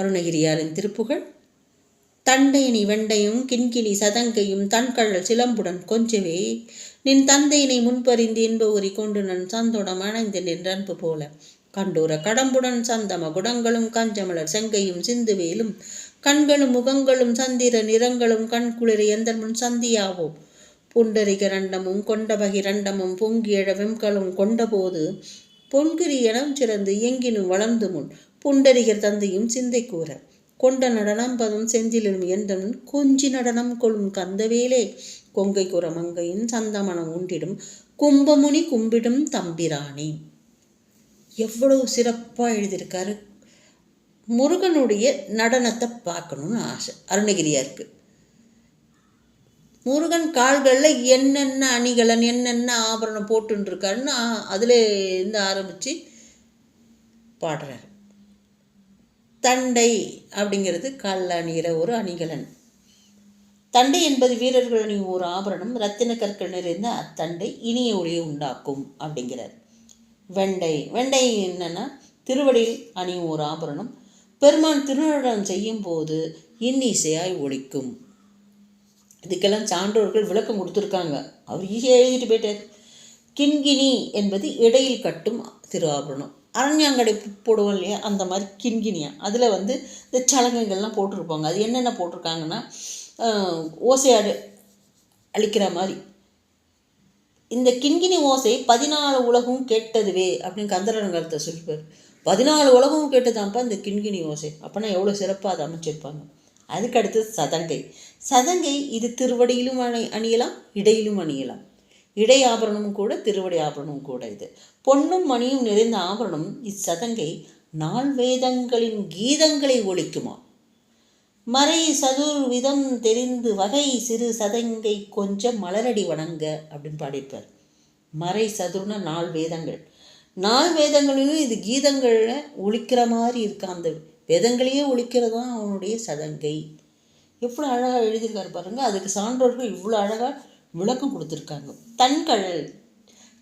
அருணகிரியாரின் திருப்புகழ். தண்டையணி வெண்டையும் கிண்கிணி சதங்கையும் தன்கழல் சிலம்புடன் கொஞ்சவே. நின் தந்தையினை முன்பறிந்து இன்ப உரி கொண்டு நன் சந்தோடம் அணைந்து நின்றன்பு போல. கண்டூர கடம்புடன் சந்தம குடங்களும் கஞ்சமலர் செங்கையும் சிந்துவேலும் கண்களும் முகங்களும் சந்திர நிறங்களும் கண் குளிர எந்த முன் சந்தியாவோ. புண்டரிக ரண்டமும் கொண்ட ரண்டமும் பொங்கியழ வெம்களும் கொண்டபோது பொன்கிரி இனம் சிறந்து எங்கினும் வளர்ந்து முன் புண்டரிகர் தந்தையும் சிந்தை கூற கொண்ட நடனம் பதம் செந்திலும் எந்தனும் கொஞ்சி நடனம் கொள்ளும் கந்தவேலே கொங்கை கூற மங்கையின் சந்தமனம் உண்டிடும் கும்பமுனி கும்பிடும் தம்பிராணி எவ்வளவு சிறப்பாக எழுதியிருக்காரு. முருகனுடைய நடனத்தை பார்க்கணும்னு ஆசை அருணகிரியாருக்கு. முருகன் கால்களில் என்னென்ன அணிகலன் என்னென்ன ஆபரணம் போட்டுருக்காருன்னு அதில் இருந்து ஆரம்பித்து பாடுறாரு. தண்டை அப்படிங்கிறது காலில் அணிகிற ஒரு அணிகலன். தண்டை என்பது வீரர்கள் அணியும் ஒரு ஆபரணம். ரத்தின கற்கள் நிறைந்த அத்தண்டை இனிய ஒளியை உண்டாக்கும் அப்படிங்கிறார். வெண்டை வெண்டை என்னன்னா திருவடியில் அணியும் ஒரு ஆபரணம். பெருமான் திருநடனம் செய்யும் போது இன்னிசையாய் ஒழிக்கும் இதுக்கெல்லாம் சான்றோர்கள் விளக்கம் கொடுத்துருக்காங்க. அவர் ஈஸியாக எழுதிட்டு போயிட்டார். கிண்கிணி என்பது இடையில் கட்டும் திரு ஆபரணம். அரண்யாங்கடை போடுவோம் இல்லையா? அந்த மாதிரி கிண்கிணியா. அதில் வந்து இந்த சலங்கைகள்லாம் போட்டிருப்பாங்க. அது என்னென்ன போட்டிருக்காங்கன்னா ஓசையாடு அழிக்கிற மாதிரி. இந்த கிண்கிணி ஓசை பதினாலு உலகம் கேட்டதுவே அப்படின்னு கந்தரங்கத்தை சொல்லிப்பார். பதினாலு உலகம் கேட்டதான்ப்பா இந்த கிண்கிணி ஓசை. அப்போனா எவ்வளோ சிறப்பாக அதை அமைச்சிருப்பாங்க. அதுக்கடுத்து சதங்கை. சதங்கை இது திருவடியிலும் அணி அணியலாம் இடையிலும் அணியலாம். இடை ஆபரணமும் கூட திருவடி ஆபரணமும் கூட இது. பொன்னும் மணியும் நிறைந்த ஆபரணம் இச்சதங்கை நாள் வேதங்களின் கீதங்களை ஒழிக்குமா? மறை சதுர் விதம் தெரிந்து வகை சிறு சதங்கை கொஞ்சம் மலரடி வணங்க அப்படின்னு பாடியிருப்பார். மறை சதுர்னா நாள் வேதங்கள். நாள் வேதங்களிலும் இது கீதங்களில் ஒழிக்கிற மாதிரி இருக்கா? அந்த வேதங்களையே ஒழிக்கிறது தான் அவனுடைய சதங்கை? எவ்வளோ அழகாக எழுதியிருக்காரு பாருங்கள் அதுக்கு சான்றோர்கள் இவ்வளோ அழகாக விளக்கம் கொடுத்துருக்காங்க. தன்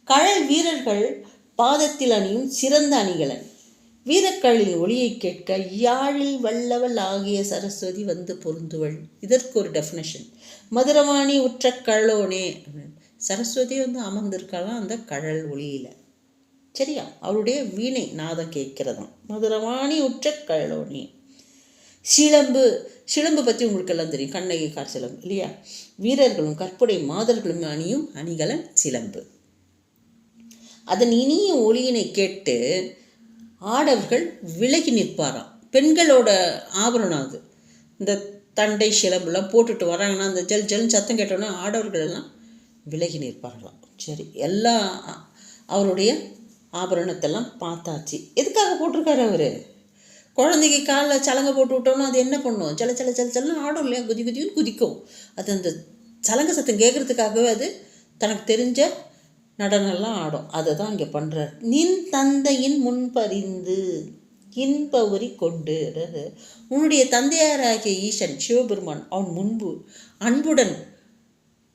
கழல் வீரர்கள் பாதத்தில் அணியும் சிறந்த அணிகலன் வீரக்கழலின் ஒளியை கேட்க யாழில் வல்லவள் ஆகிய சரஸ்வதி வந்து பொருந்துவள். இதற்கு ஒரு டெஃபினேஷன் மதுரவாணி உற்ற கழலோனே சரஸ்வதி வந்து அமர்ந்திருக்கலாம் அந்த கழல் ஒளியில் சரியா? அவருடைய வீணை நாதம் கேட்கிறதாம். மதுரவாணி உற்ற கழலோனே. சிலம்பு சிலம்பு பற்றி உங்களுக்கு எல்லாம் தெரியும். கண்ணகி கார் சிலம்பு இல்லையா? வீரர்களும் கற்புடை மாதர்களும் அணியும் அணிகலன் சிலம்பு. அதன் இனிய ஒளியினை கேட்டு ஆடவர்கள் விலகி நிற்பாராம். பெண்களோட ஆபரணம் அது. இந்த தண்டை சிலம்புலாம் போட்டுட்டு வராங்கன்னா அந்த ஜல் ஜல் சத்தம் கேட்டோன்னா ஆடவர்கள் எல்லாம் விலகி நிற்பார்களாம். சரி எல்லா அவருடைய ஆபரணத்தெல்லாம் பார்த்தாச்சு. எதுக்காக போட்டிருக்காரு அவர்? குழந்தைக்கு காலில் சலங்கை போட்டு விட்டோம்னா அது என்ன பண்ணும்? சில சில சில சலன்னு ஆடும் இல்லையா? குதி குதின்னு குதிக்கும். அது அந்த சலங்கை சத்தம் கேட்குறதுக்காகவே அது தனக்கு தெரிஞ்ச நடனம்லாம் ஆடும். அதை தான் இங்கே பண்ணுறார் நின் தந்தையின் முன்பறிந்து இன்ப உரி கொண்டு அதாவது உன்னுடைய தந்தையாராகிய ஈசன் சிவபெருமான் அவன் முன்பு அன்புடன்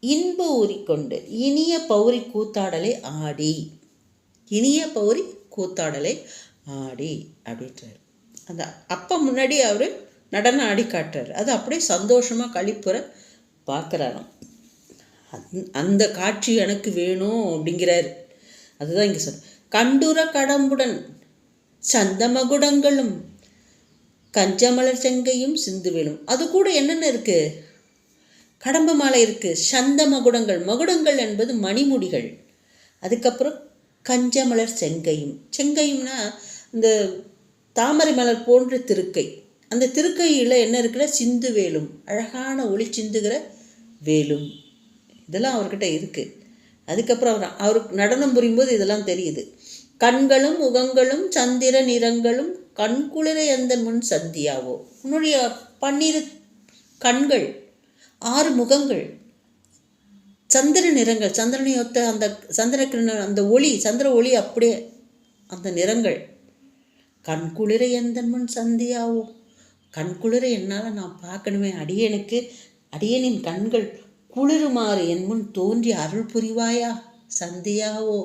இன்ப உரி கொண்டு இனிய பௌரி கூத்தாடலை ஆடி இனிய பௌரி கூத்தாடலை ஆடி அப்படின்றார். அந்த அப்போ முன்னாடி அவர் நடனம் ஆடி காட்டுறாரு. அது அப்படியே சந்தோஷமாக கழிப்புற பார்க்குறாராம் அந்த காட்சி எனக்கு வேணும் அப்படிங்கிறாரு. அதுதான் இங்கே சொல் கண்டுர கடம்புடன் சந்தமகுடங்களும் கஞ்சமலர் செங்கையும் சிந்துவேலும் அது கூட என்னென்ன இருக்குது கடம்பு மாலை இருக்குது சந்த மகுடங்கள் மகுடங்கள் என்பது மணிமுடிகள். அதுக்கப்புறம் கஞ்சமலர் செங்கையும். செங்கையும்னா இந்த தாமரை மலர் போன்ற திருக்கை. அந்த திருக்கையில் என்ன இருக்கிற சிந்து வேலும் அழகான ஒளி சிந்துகிற வேலும். இதெல்லாம் அவர்கிட்ட இருக்குது அதுக்கப்புறம் அவர் அவருக்கு நடனம் புரியும்போது இதெல்லாம் தெரியுது. கண்களும் முகங்களும் சந்திர நிறங்களும் கண்குளிர எந்த முன் சந்தியாவோ. உன்னுடைய பன்னிரு கண்கள் ஆறு முகங்கள் சந்திர நிறங்கள் சந்திரனை ஒத்த அந்த சந்திர அந்த ஒளி சந்திர ஒளி அப்படியே அந்த நிறங்கள் கண்குளிர எந்தன் முன் சந்தியாவோ? கண்குளிர என்னால் நான் பார்க்கணுமே. அடியனுக்கு அடியனின் கண்கள் குளிருமாறு என் முன் தோன்றி அருள் புரிவாயா? சந்தியாவோ?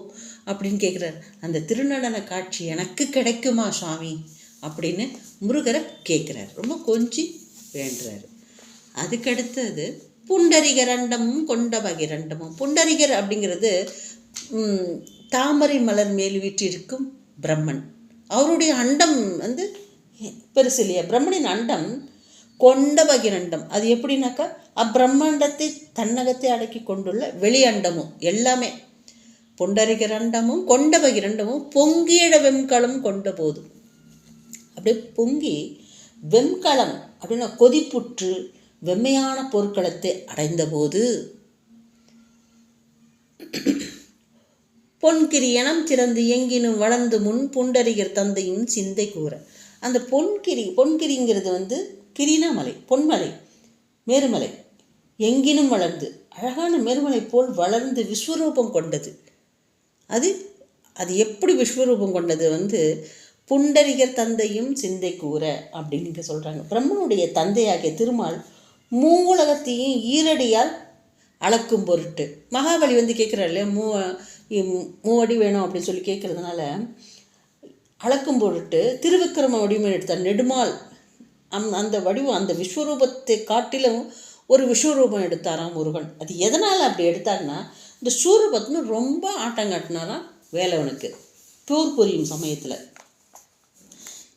அப்படின்னு கேட்குறார் அந்த திருநடன காட்சி எனக்கு கிடைக்குமா சுவாமி? அப்படின்னு முருகரை கேட்குறாரு ரொம்ப கொஞ்சி வேண்டுறாரு. அதுக்கடுத்தது புண்டரிகரண்டமும் கொண்ட பகிரண்டமும் புண்டரிகர் அப்படிங்கிறது தாமரை மலர் மேல் வீற்றிருக்கும் பிரம்மன். அவருடைய அண்டம் வந்து பெருசு இல்லையா பிரம்மனின் அண்டம் கொண்ட பகிரண்டம் அது எப்படின்னாக்கா அப்பிரம்மாண்டத்தை தன்னகத்தை அடக்கி கொண்டுள்ள வெளி அண்டமும் எல்லாமே. புண்டரிகரண்டமும் கொண்ட பகிரண்டமும் பொங்கியிட வெண்கலம் கொண்ட போதும். அப்படியே பொங்கி வெண்கலம் அப்படின்னா கொதிப்புற்று வெம்மையான பொருட்களத்தை அடைந்தபோது பொன்கிரி இனம் சிறந்து எங்கினும் வளர்ந்து முன் புண்டரிகர் தந்தையும் சிந்தை கூற. அந்த பொன்கிரி பொன்கிரிங்கிறது வந்து கிரினாமலை பொன்மலை மேருமலை. எங்கினும் வளர்ந்து அழகான மேருமலை போல் வளர்ந்து விஸ்வரூபம் கொண்டது. அது அது எப்படி விஸ்வரூபம் கொண்டது வந்து புண்டரிகர் தந்தையும் சிந்தை கூற அப்படின்னு இங்கே சொல்கிறாங்க பிரம்மனுடைய தந்தையாகிய திருமால் மூவுலகத்தையும் ஈரடியால் அளக்கும் பொருட்டு. மகாபலி வந்து கேட்குறாரு இல்லையா? மூ மூவடி வேணும் அப்படின்னு சொல்லி கேட்குறதுனால அளக்கும் பொருட்டு திருவிக்கிரம வடிவம் எடுத்தார் நெடுமால் அந் அந்த வடிவம் அந்த விஸ்வரூபத்தை காட்டிலும் ஒரு விஸ்வரூபம் எடுத்தாராம் முருகன். அது எதனால் அப்படி எடுத்தாருன்னா இந்த சூரபத்மன் ரொம்ப ஆட்டம் காட்டினாராம் வேலவனுக்கு. போர் புரியும் சமயத்தில்.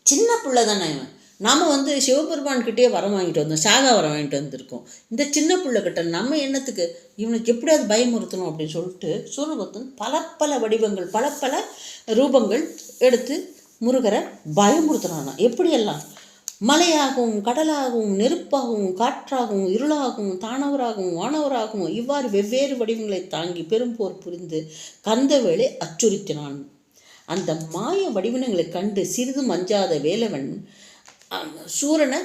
சின்ன பிள்ளை தானே இவன். நாம் வந்து சிவபெருமான்கிட்டே வரம் வாங்கிட்டு வந்தோம் சாகா வரம் வாங்கிட்டு வந்திருக்கோம். இந்த சின்ன பிள்ளைகிட்ட நம்ம என்னத்துக்கு இவனுக்கு எப்படியாவது பயமுறுத்தணும் அப்படின்னு சொல்லிட்டு சூரபத்தன் பல பல வடிவங்கள் பல பல ரூபங்கள் எடுத்து முருகரை பயமுறுத்துறானா எப்படியெல்லாம்? மலையாகவும் கடலாகவும் நெருப்பாகவும் காற்றாகவும் இருளாகவும் தானவராகவும் வானவராகவும் இவ்வாறு வெவ்வேறு வடிவங்களை தாங்கி பெரும்போர் புரிந்து கந்தவேளை அச்சுறுத்தினான். அந்த மாய வடிவினங்களை கண்டு சிறிதும் அஞ்சாத வேலவன் சூரனை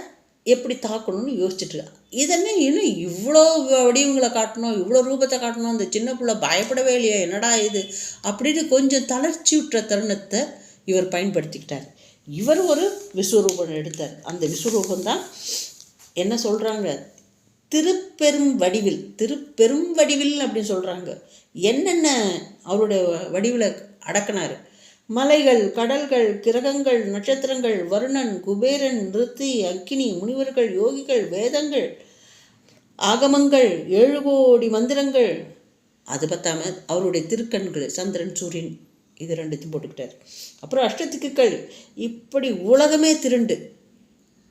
எப்படி தாக்கணும்னு யோசிச்சுட்டு இருக்கான். இதென்ன இன்னும் இவ்வளோ வடிவங்களை காட்டணும் இவ்வளோ ரூபத்தை காட்டணும் அந்த சின்ன பிள்ளை பயப்படவே இல்லையா என்னடா இது அப்படின்னு கொஞ்சம் தளர்ச்சி விட்டுற தருணத்தை இவர் பயன்படுத்திக்கிட்டார். இவர் ஒரு விஸ்வரூபம் எடுத்தார். அந்த விஸ்வரூபம் தான் என்ன சொல்கிறாங்க திருப்பெரும் வடிவில் திருப்பெரும் வடிவில் அப்படின்னு சொல்கிறாங்க என்னென்ன அவருடைய வடிவில் அடக்கினார்? மலைகள் கடல்கள் கிரகங்கள் நட்சத்திரங்கள் வருணன் குபேரன் நிருத்தி அக்கினி முனிவர்கள் யோகிகள் வேதங்கள் ஆகமங்கள் ஏழு கோடி மந்திரங்கள். அது பத்தாம அவருடைய திருக்கண்கள் சந்திரன் சூரியன் இது ரெண்டுத்தையும் போட்டுக்கிட்டார். அப்புறம் அஷ்டதிக்குகள் இப்படி உலகமே திருண்டு.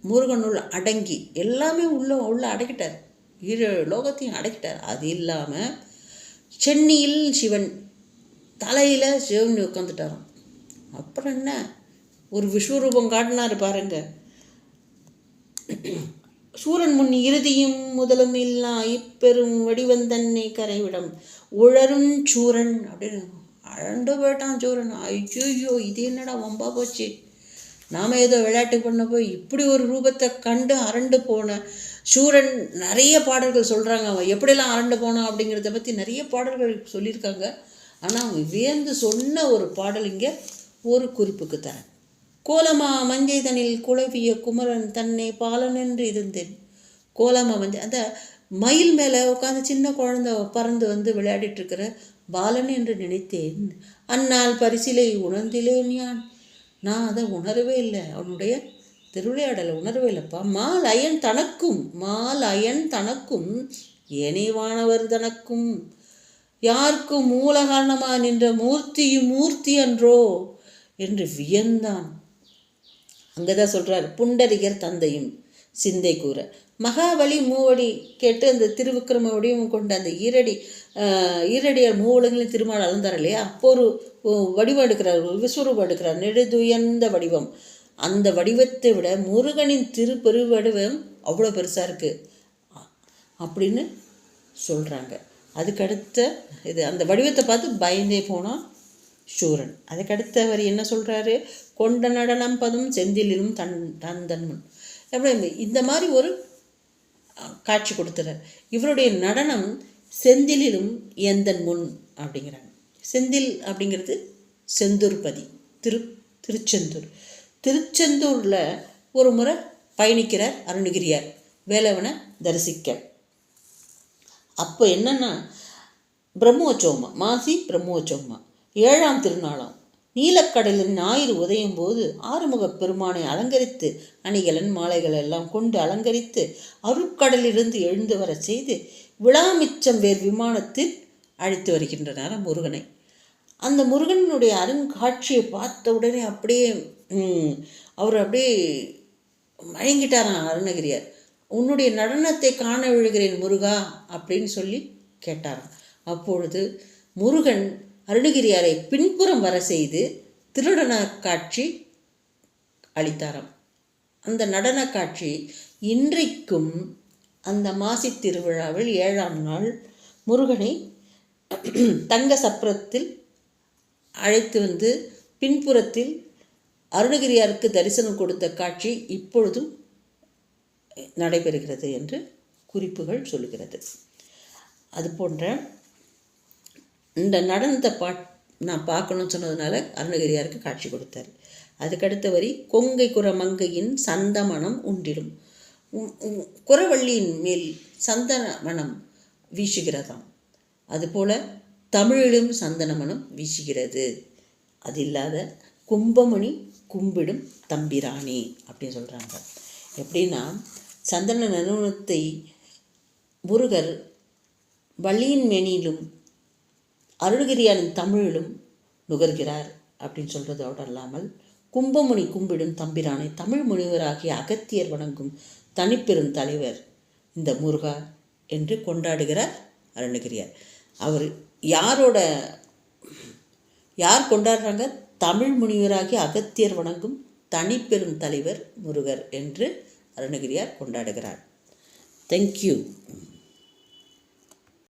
முருகனுள் அடங்கி எல்லாமே உள்ள உள்ள அடக்கிட்டார். இரு லோகத்தையும் அடக்கிட்டார். அது இல்லாமல் சென்னையில் சிவன் தலையில் சிவன் உட்காந்துட்டாராம் அப்புறம் என்ன? ஒரு விஸ்வரூபம் காட்டினார் பாருங்க. சூரன் முன் இறுதியும் முதலும் இல்லா இப்பெரும் வடிவந்தன்னை கரைவிடம். உழரும் சூரன் அப்படின்னு அழண்டு போயிட்டான் சூரன். ஐயோ இது என்னடா வம்பா போச்சு? நாம் ஏதோ விளையாட்டு பண்ண போய் இப்படி ஒரு ரூபத்தை கண்டு அரண்டு போன சூரன் நிறைய பாடல்கள் சொல்கிறாங்க அவன் எப்படியெல்லாம் அரண்டு போனான் அப்படிங்கிறத பற்றி நிறைய பாடல்கள் சொல்லியிருக்காங்க. ஆனால் அவன் வியந்து சொன்ன ஒரு பாடல் இங்கே ஒரு குறிப்புக்கு தரேன். கோலமா மஞ்சை தனில் குழவிய குமரன் தன்னை பாலன் என்று இருந்தேன். கோலமா மஞ்சை அந்த மயில் மேலே உட்காந்து சின்ன குழந்தை பறந்து வந்து விளையாடிட்டு இருக்கிற பாலன் என்று நினைத்தேன். அந்நாள் பரிசிலை உணர்ந்திலேன் யான்? நான் அதை உணரவே இல்லை. அவனுடைய திருவிளையாடலை உணரவே இல்லைப்பா மால் அயன் தனக்கும் மால் அயன் தனக்கும் ஏனைவானவர் தனக்கும் யாருக்கும் மூல காரணமாக நின்ற மூர்த்தியும் மூர்த்தி அன்றோ? என்று வியந்தான். அங்கதான் சொல்றார் புண்டரிகர் தந்தையும். சிந்தை கூற மகாபலி மூவடி கேட்டு அந்த திருவிக்கிரம வடிவம் கொண்ட அந்த ஈரடி ஈரடியார் மூவுலகங்களையும் திருமால் அளந்தார் இல்லையா? அப்போ ஒரு வடிவம் எடுக்கிறார் ஒரு விஸ்வரூபம் எடுக்கிறார் நெடுதுயர்ந்த வடிவம். அந்த வடிவத்தை விட முருகனின் திருப்பெரு வடிவம் அவ்வளோ பெருசாக இருக்குது அப்படின்னு சொல்கிறாங்க அதுக்கடுத்த இது அந்த வடிவத்தை பார்த்து பயந்தே போனால் சூரன். அதுக்கடுத்து அவர் என்ன சொல்கிறாரு கொண்ட நடனம் பதும் செந்திலும் தன் தந்தன் முன். அப்படி இந்த மாதிரி ஒரு காட்சி கொடுத்துறார். இவருடைய நடனம் செந்திலும் எந்தன் முன் அப்படிங்கிறாங்க. செந்தில் அப்படிங்கிறது செந்தூர்பதி திரு திருச்செந்தூர். திருச்செந்தூரில் ஒரு முறை பயணிக்கிறார் அருணகிரியார் வேலவனை தரிசிக்க. அப்போ என்னென்னா பிரம்மோற்சவமா மாசி பிரம்மோற்சவமா. ஏழாம் திருநாளாம். நீலக்கடலின் ஞாயிறு உதயும் போது ஆறுமுகப் பெருமானை அலங்கரித்து அணிகலன் மாலைகள் எல்லாம் கொண்டு அலங்கரித்து அருட்கடலிலிருந்து எழுந்து வரச் செய்து விழாமிச்சம் வேர் விமானத்தில் அழைத்து வருகின்றனர் முருகனை. அந்த முருகனுடைய அருங்காட்சியை பார்த்த உடனே அப்படியே அவர் அப்படியே மயங்கிட்டாராம் அருணகிரியார். உன்னுடைய நடனத்தை காண விழுகிறேன் முருகா அப்படின்னு சொல்லி கேட்டாராம். அப்பொழுது முருகன் அருணகிரியாரை பின்புறம் வர செய்து திருடன காட்சி அளித்தாராம். அந்த நடன காட்சி இன்றைக்கும் அந்த மாசி திருவிழாவில் ஏழாம் நாள் முருகனை தங்க சப்பரத்தில் அழைத்து வந்து பின்புறத்தில் அருணகிரியாருக்கு தரிசனம் கொடுத்த காட்சி இப்பொழுதும் நடைபெறுகிறது என்று குறிப்புகள் சொல்லுகிறது. அது போன்ற இந்த நடனத்தை பா நான் பார்க்கணும்னு சொன்னதுனால அருணகிரியாருக்கு காட்சி கொடுத்தார். அதுக்கடுத்த வரி கொங்கை குரமங்கையின் சந்தமனம் உண்டிடும். குரவள்ளியின் மேல் சந்தன மனம் வீசுகிறதாம் அதுபோல் தமிழிலும் சந்தன மனம் வீசுகிறது. அது இல்லாத கும்பமணி கும்பிடும் தம்பிராணி அப்படின்னு சொல்கிறாங்க எப்படின்னா சந்தன நறுமணத்தை முருகர் வள்ளியின் மேனியிலும் அருள்கிரியாரின் தமிழிலும் நுகர்கிறார் அப்படின்னு சொல்கிறதோடு அல்லாமல். கும்பமுனி கும்பிடும் தம்பிரானை தமிழ் முனிவராகிய அகத்தியர் வணங்கும் தனிப்பெரும் தலைவர் இந்த முருகா என்று கொண்டாடுகிறார் அருணகிரியார். அவர் யாரோட யார் கொண்டாடுறாங்க? தமிழ் முனிவராகிய அகத்தியர் வணங்கும் தனிப்பெரும் தலைவர் முருகர் என்று அருணகிரியார் கொண்டாடுகிறார். தேங்க்யூ